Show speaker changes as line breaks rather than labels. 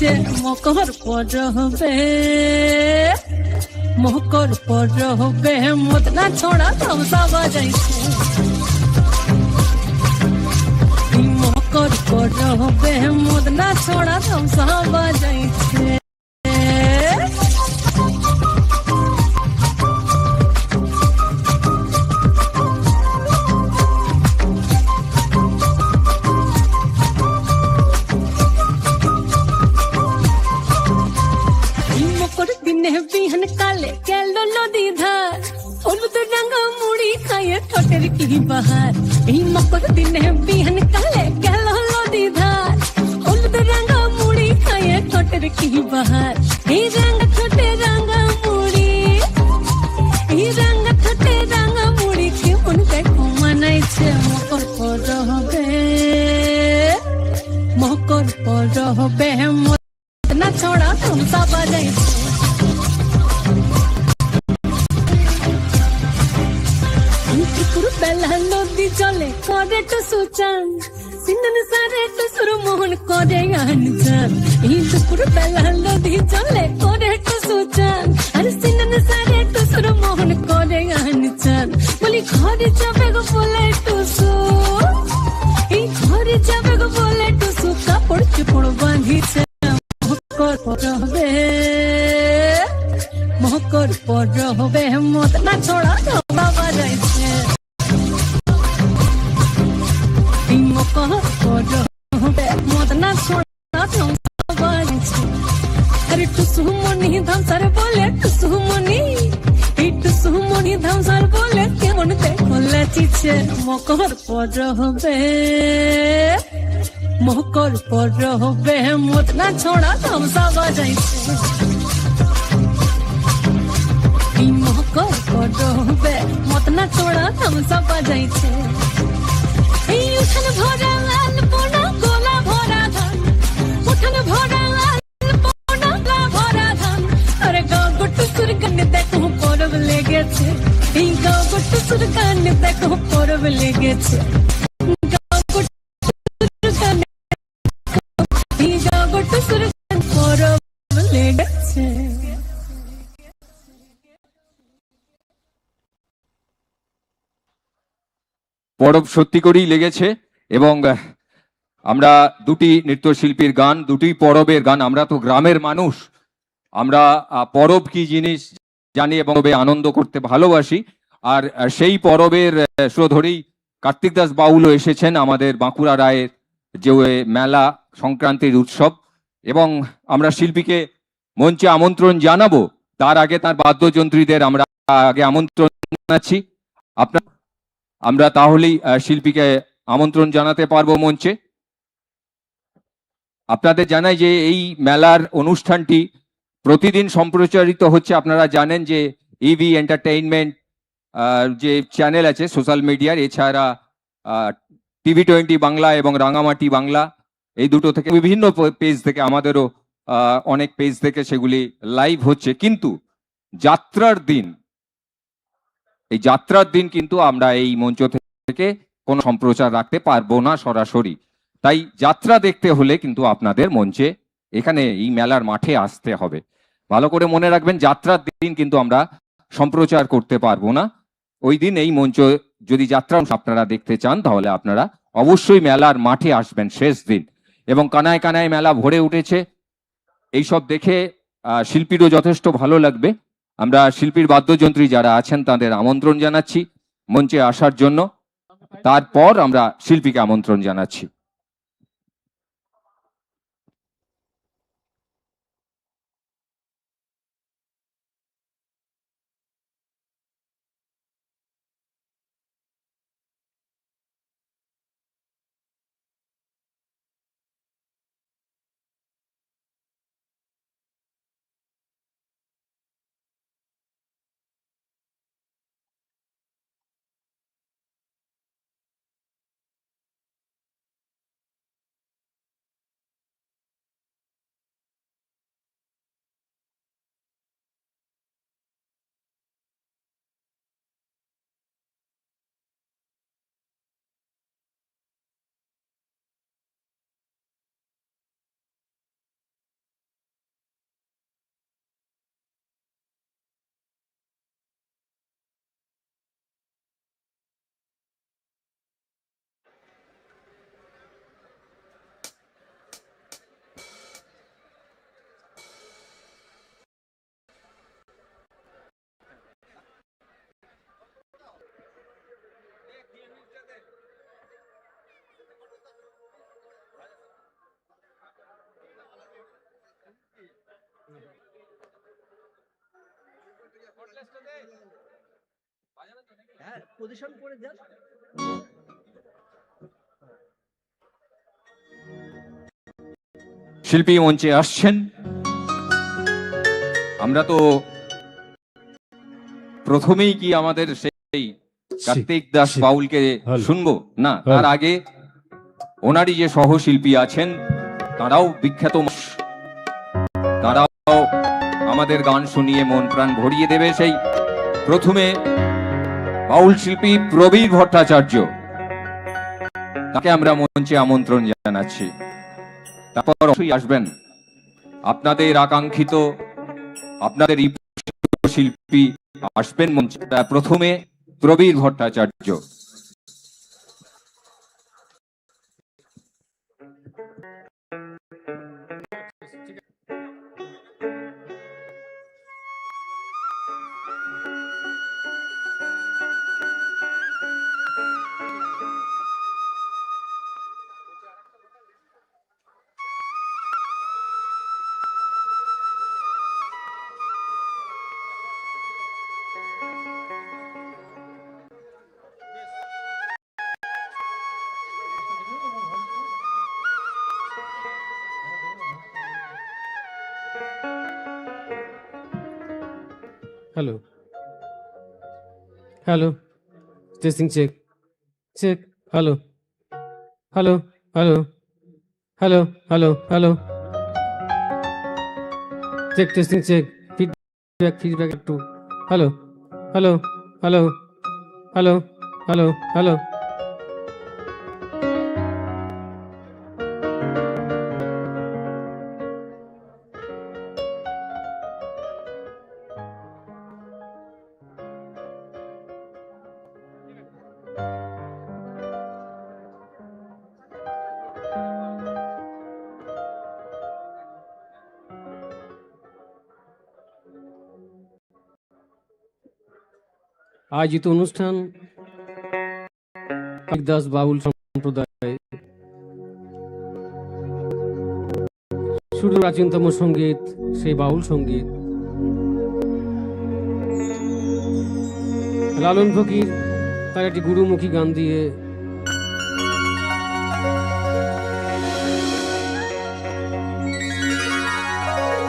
যাইছে মকর পর হবে। মকর পর হবে মতনা ছোড়া তমসা বাজাইছে মকর পর হবে, মদনা ছোড়া তমসা বাজাইছে মকর দিনে বিহন কালে গেল নদী ধার হলুদ রঙা মুড়ি খাইয়ে ঠোঁটের কি বাহার এই মকর দিনে বিহন কালে গেল নদী ধার হলুদ রঙা মুড়ি খাইয়ে ঠোঁটের কি বাহার এই রঙ ঠোঁটে রঙা মুড়ি এই রঙ ঠোঁটে রঙা মুড়ি কেমন দেখো মানাইছে মকর পর হবে মকর পর হবে না ছড়া তুমসা বাজাইছে পুরো করে তো সুচান সিন্দন সারে তো সুর মোহন করে আনজান এই দুপুর বেলা নদী চলে করে তো সুচান আরে সিন্দন সারে তো সুর মোহন করে আনজান বলি ঘরে যাবে গো বলে টুসু এই ঘরে যাবে গো বলে টুসু কাপড় চোপড় বাঁধিছে হবে মকর পর হবে মত না ছড়া বাবা যাইছে মনি ধামসার বলে টুসু মনি এই টুসু মনি ধামসার বলে কেমন দেখো লাচিছে মকর পর হবে মকর পর হবে মত না ছড়া ধামসা বাজাইছে এই মকর পর হবে মত না ছড়া ধামসা বাজাইছে এই উঠান ভরা পরব
সত্যি করেই লেগেছে এবং আমরা দুটি নৃত্যশিল্পীর গান, দুটি পরবের গান, আমরা তো গ্রামের মানুষ। আমরা পরব কি জিনিস জানি এবং আনন্দ করতে ভালোবাসি। আর সেই পরবের সুর ধরেই কার্তিক দাস বাউলও এসেছেন আমাদের বাঁকুড়া রায়ের যে মেলা সংক্রান্তির উৎসব। এবং আমরা শিল্পীকে মঞ্চে আমন্ত্রণ জানাব। তার আগে তার বাদ্যযন্ত্রীদের আমরা আগে আমন্ত্রণ জানাচ্ছি। আপনার, আমরা তাহলেই শিল্পীকে আমন্ত্রণ জানাতে পারব মঞ্চে। আপনাদের জানাই যে এই মেলার অনুষ্ঠানটি প্রতিদিন সম্প্রচারিত হচ্ছে। আপনারা জানেন যে ইভি এন্টারটেইনমেন্ট যে চ্যানেল আছে সোশ্যাল মিডিয়ার এছাড়া টিভি টোয়েন্টি বাংলা এবং রাঙামাটি বাংলা, এই দুটো থেকে বিভিন্ন পেজ থেকে আমাদেরও অনেক পেজ থেকে সেগুলি লাইভ হচ্ছে। কিন্তু যাত্রার দিন, এই যাত্রার দিন কিন্তু আমরা এই মঞ্চ থেকে কোনো সম্প্রচার রাখতে পারব না সরাসরি। তাই যাত্রা দেখতে হলে কিন্তু আপনাদের মঞ্চে এখানে এই মেলার মাঠে আসতে হবে। ভালো করে মনে রাখবেন, যাত্রার দিন কিন্তু আমরা সম্প্রচার করতে পারব না। ওই দিন এই মঞ্চ যদি যাত্রা আপনারা দেখতে চান, তাহলে আপনারা অবশ্যই মেলার মাঠে আসবেন শেষ দিন। এবং কানায় কানায় মেলা ভরে উঠেছে। এইসব দেখে শিল্পীরও যথেষ্ট ভালো লাগবে। আমরা শিল্পীর বাদ্যযন্ত্রী যারা আছেন, তাদের আমন্ত্রণ জানাচ্ছি মঞ্চে আসার জন্য। তারপর আমরা শিল্পীকে আমন্ত্রণ জানাচ্ছি।
হ্যাঁ পজিশন করে যান
শিল্পী মঞ্চে আসছেন। আমরা তো প্রথমেই কি আমাদের সেই কার্তিক দাস। বাউলকে শুনব? না তার আগে ওনারই যে সহশিল্পী আছেন তারাও বিখ্যাত তারাও আমাদের গান শুনিয়ে মন প্রাণ ভরিয়ে দেবে সেই প্রথমে বাউল শিল্পী প্রবীর ভট্টাচার্য। তাকে আমরা মঞ্চে আমন্ত্রণ জানাচ্ছি। তারপর আসবেন আপনাদের আকাঙ্ক্ষিত, আপনাদের শিল্পী আসবেন মঞ্চে। প্রথমে Prabir Bhattacharya.
Hello hello testing check check hello hello hello hello hello hello check testing check feedback feedback একটু hello hello hello hello hello hello আয়োজিত অনুষ্ঠান দাস বাউল সম্প্রদায়। শুধু প্রাচীনতম সংগীত, সেই বাউল সংগীত। লালন ফকির, তার একটি গুরুমুখী গান দিয়ে